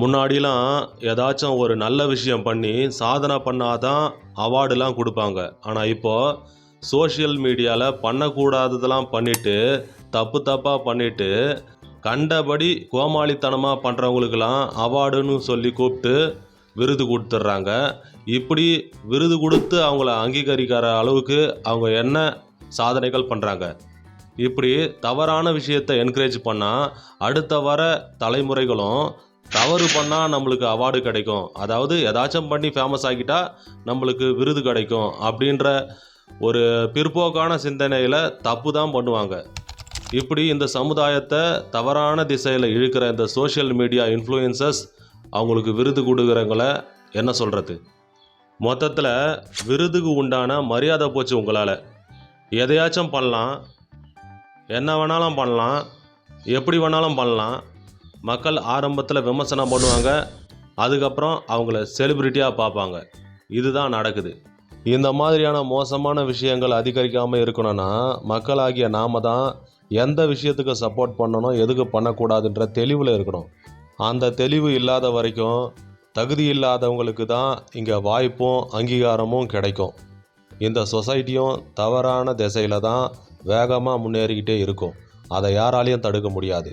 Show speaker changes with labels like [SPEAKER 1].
[SPEAKER 1] முன்னாடிலாம் ஏதாச்சும் ஒரு நல்ல விஷயம் பண்ணி சாதனை பண்ணாதான் அவார்டுலாம் கொடுப்பாங்க. ஆனால் இப்போது சோஷியல் மீடியாவில் பண்ணக்கூடாததெல்லாம் பண்ணிவிட்டு தப்பு தப்பாக பண்ணிவிட்டு கண்டபடி கோமாளித்தனமாக பண்ணுறவங்களுக்கெல்லாம் அவார்டுன்னு சொல்லி கூப்பிட்டு விருது கொடுத்துட்றாங்க. இப்படி விருது கொடுத்து அவங்கள அங்கீகரிக்கிற அளவுக்கு அவங்க என்ன சாதனைகள் பண்ணுறாங்க இப்படி தவறான விஷயத்தை என்கரேஜ் பண்ணால் அடுத்த வர தலைமுறைகளும் தவறு பண்ணால் நம்மளுக்கு அவார்டு கிடைக்கும். அதாவது ஏதாச்சும் பண்ணி ஃபேமஸ் ஆகிட்டா நம்மளுக்கு விருது கிடைக்கும் அப்படின்ற ஒரு பிற்போக்கான சிந்தனையில் தப்பு தான் பண்ணுவாங்க. இப்படி இந்த சமுதாயத்தை தவறான திசையில் இழுக்கிற இந்த சோஷியல் மீடியா இன்ஃப்ளூயன்சஸ் அவங்களுக்கு விருது கொடுக்குறவங்கள என்ன சொல்கிறது மொத்தத்தில் விருதுக்கு உண்டான மரியாதை போச்சு உங்களால். எதையாச்சும் பண்ணலாம். என்ன வேணாலும் பண்ணலாம். எப்படி வேணாலும் பண்ணலாம். மக்கள் ஆரம்பத்தில் விமர்சனம் பண்ணுவாங்க. அதுக்கப்புறம் அவங்கள செலிப்ரிட்டியாக பார்ப்பாங்க. இதுதான் நடக்குது. இந்த மாதிரியான மோசமான விஷயங்கள் அதிகரிக்காமல் இருக்கணும்னா மக்களாகிய நாம தான் எந்த விஷயத்துக்கு சப்போர்ட் பண்ணணும் எதுக்கு பண்ணக்கூடாதுன்ற தெளிவில் இருக்கணும். அந்த தெளிவு இல்லாத வரைக்கும் தகுதி இல்லாதவங்களுக்கு தான் இங்கே வாய்ப்பும் அங்கீகாரமும் கிடைக்கும். இந்த சொசைட்டியும் தவறான திசையில் தான் வேகமாக முன்னேறிக்கிட்டே இருக்கும். அதை யாராலையும் தடுக்க முடியாது.